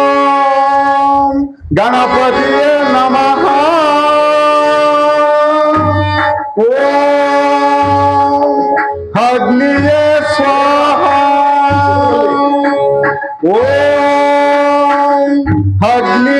ओम गणपति नमः ओम अग्निय स्वाहा ओम अग्नि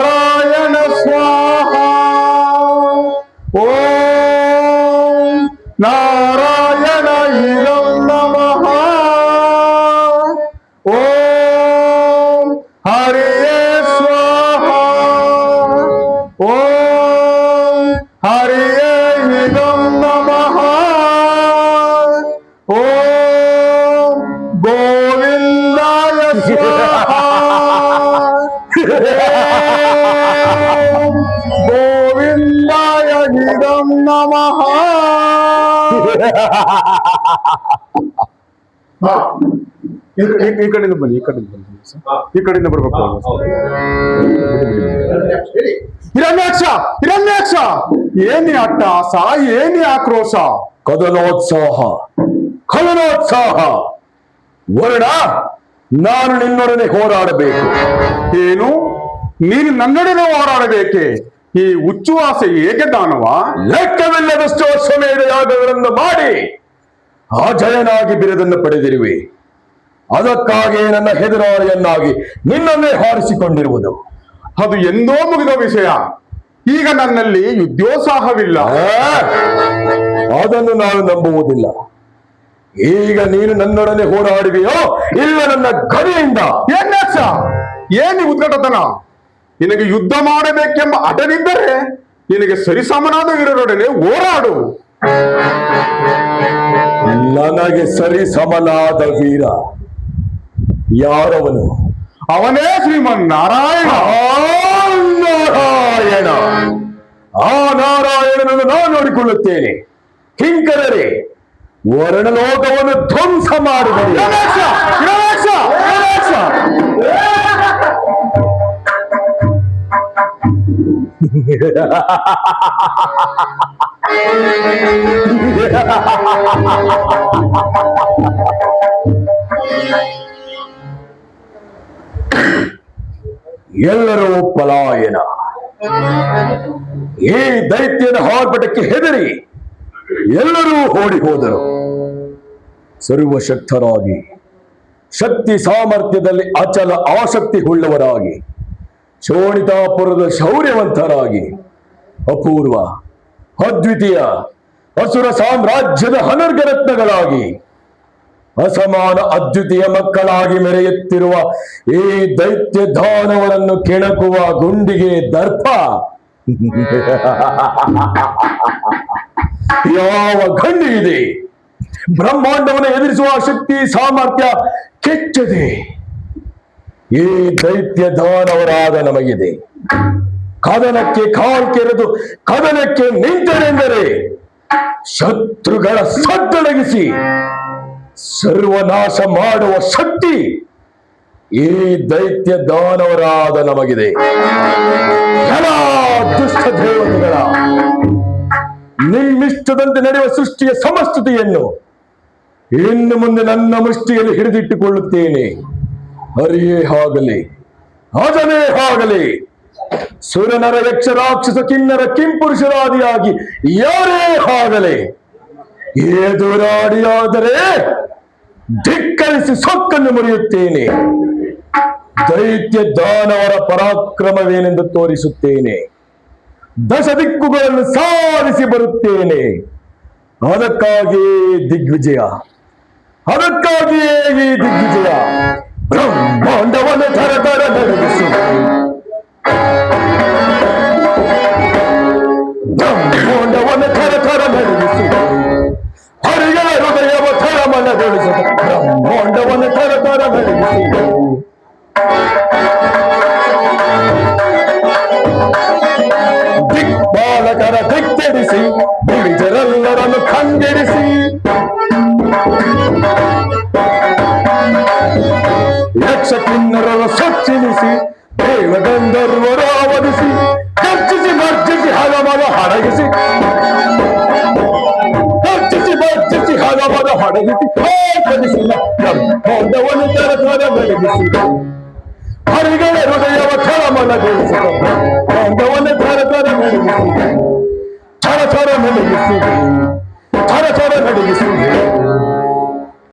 గోవిందాయ హిదం నమ ఇక్కడ నిలబడి ఇక్కడ నిలబడి ఇక్కడ నిలబడి హిరణ్యాక్ష హిరణ్యాక్ష ఏమి అట్టాస ఏమి ఆక్రోశ కథనోత్సాహ కథనోత్సాహ వరుణ ನಾನು ನಿನ್ನೊಡನೆ ಹೋರಾಡಬೇಕು. ಏನು? ನೀನು ನನ್ನೊಡನೆ ಹೋರಾಡಬೇಕೆ? ಈ ಹುಚ್ಚುವಾಸೆ ಏಕೆ ದಾನವ? ಲೆಕ್ಕವಿಲ್ಲದಷ್ಟು ಅಶ್ವಮೇಧ ಯಾಗಗಳನ್ನು ಮಾಡಿ ಅಜಯನಾಗಿ ಬಿರದನ್ನು ಪಡೆದಿರುವೆ. ಅದಕ್ಕಾಗಿ ನನ್ನ ಹೆದರಾಳಿಯನ್ನಾಗಿ ನಿನ್ನನ್ನೇ ಹಾರಿಸಿಕೊಂಡಿರುವುದು. ಅದು ಎಂದೋ ಮುಗಿದ ವಿಷಯ. ಈಗ ನನ್ನಲ್ಲಿ ಯುದ್ಧೋತ್ಸಾಹವಿಲ್ಲ. ಅದನ್ನು ನಾನು ನಂಬುವುದಿಲ್ಲ. ಈಗ ನೀನು ನನ್ನೊಡನೆ ಹೋರಾಡುವೆಯೋ ಇಲ್ಲ ನನ್ನ ಗಡಿಯಿಂದ ಏನ್ಯಾಕ್ಷ ಏನಿ ಉದ್ಘಟತನ? ನಿನಗೆ ಯುದ್ಧ ಮಾಡಬೇಕೆಂಬ ಅಟನಿದ್ದರೆ ನಿನಗೆ ಸರಿಸಮನಾದ ವೀರರೊಡನೆ ಹೋರಾಡು. ನನಗೆ ಸರಿಸಮನಾದ ವೀರ. ಯಾರವನು? ಅವನೇ ಶ್ರೀಮನ್ ನಾರಾಯಣ ಆ ನಾರಾಯಣ. ಆ ನಾರಾಯಣನನ್ನು ನಾನು ನೋಡಿಕೊಳ್ಳುತ್ತೇನೆ. ಕಿಂಕರರೇ ವರ್ಣಲೋಕವನ್ನು ಧ್ವಂಸ ಮಾಡಿದರು ಎಲ್ಲರೂ ಪಲಾಯನ. ಈ ದೈತ್ಯದ ಹೋರ್ಬಟಕ್ಕೆ ಹೆದರಿ. ಎಲ್ಲರೂ ಓಡಿ ಹೋದರು. ಸರ್ವಶಕ್ತರಾಗಿ, ಶಕ್ತಿ ಸಾಮರ್ಥ್ಯದಲ್ಲಿ ಅಚಲ ಆಸಕ್ತಿ ಉಳ್ಳವರಾಗಿ, ಶೋಣಿತಾಪುರದ ಶೌರ್ಯವಂತರಾಗಿ, ಅಪೂರ್ವ, ಅದ್ವಿತೀಯ, ಅಸುರ ಸಾಮ್ರಾಜ್ಯದ ಹನರ್ಗರತ್ನಗಳಾಗಿ ಅಸಮಾನ ಅದ್ವಿತೀಯ ಮಕ್ಕಳಾಗಿ ಮೆರೆಯುತ್ತಿರುವ ಈ ದೈತ್ಯ ದಾನವರನ್ನು ಕೆಣಕುವ ಗುಂಡಿಗೆ ದರ್ಪ. ಯಾವ ಗಂಡು ಇದೆ? ಬ್ರಹ್ಮಾಂಡವನ್ನು ಎದುರಿಸುವ ಶಕ್ತಿ, ಸಾಮರ್ಥ್ಯ ಕೆಚ್ಚದೆ. ಈ ದೈತ್ಯ ದಾನವರಾದ ನಮಗಿದೆ. ಕದನಕ್ಕೆ ಕಾಲ್ ಕೆರೆದು ಕದನಕ್ಕೆ ನಿಂತರೆಂದರೆ ಶತ್ರುಗಳ ಸದ್ದಡಗಿಸಿ ಸರ್ವನಾಶ ಮಾಡುವ ಶಕ್ತಿ ಈ ದೈತ್ಯ ದಾನವರಾದ ನಮಗಿದೆ. ಎಲ್ಲ ದುಷ್ಟ ದೇವತೆಗಳ ನಿಮ್ಮಿಷ್ಟದಂತೆ ನಡೆಯುವ ಸೃಷ್ಟಿಯ ಸಮಸ್ತತೆಯನ್ನು ಇನ್ನು ಮುಂದೆ ನನ್ನ ಮುಷ್ಟಿಯಲ್ಲಿ ಹಿಡಿದಿಟ್ಟುಕೊಳ್ಳುತ್ತೇನೆ. ಅರಿಯೇ ಆಗಲಿ ಅಜನೇ ಆಗಲಿ ಸುರನರ ಯಕ್ಷ ರಾಕ್ಷಸ ಕಿನ್ನರ ಕಿಂಪುರುಷರಾದಿಯಾಗಿ ಯಾರೇ ಆಗಲಿ ಎದುರಾಡಿಯಾದರೆ ಧಿಕ್ಕರಿಸಿ ಸೊಕ್ಕನ್ನು ಮುರಿಯುತ್ತೇನೆ. ದೈತ್ಯ ದಾನವರ ಪರಾಕ್ರಮವೇನೆಂದು ತೋರಿಸುತ್ತೇನೆ. ದಶ ದಿಕ್ಕುಗಳನ್ನು ಸಾರಿಸಿ ಬರುತ್ತೇನೆ. ಅದಕ್ಕಾಗಿಯೇ ದಿಗ್ವಿಜಯ. ಅದಕ್ಕಾಗಿಯೇ ಈ ದಿಗ್ವಿಜಯ. ಬ್ರಹ್ಮಾಂಡವನ್ನು ಥರ ಥರ ನಡಗಿಸಿ ಹಾಡಿಸಿ ಹೆಚ್ಚಿಸಿ ಹೆಚ್ಚಿಸಿ ಹಲವಾದ ಹೊಡಗಿಸಿ ಹೋಗಿಸಿ ಹೋದವನು ತರತ್ವದ ಬೆಳಗಿಸಿ ಹರಿಗಳ ಹೃದಯವ ಛಳಮನಗೊಳಿಸಿ ಹೋದವನು ತರತ್ವದ ಬೆಳಗಿಸಿ ಛಳ ಛಳ ನಡಗಿಸಿ ಛಳ ಛಳ ನಡಗಿಸಿ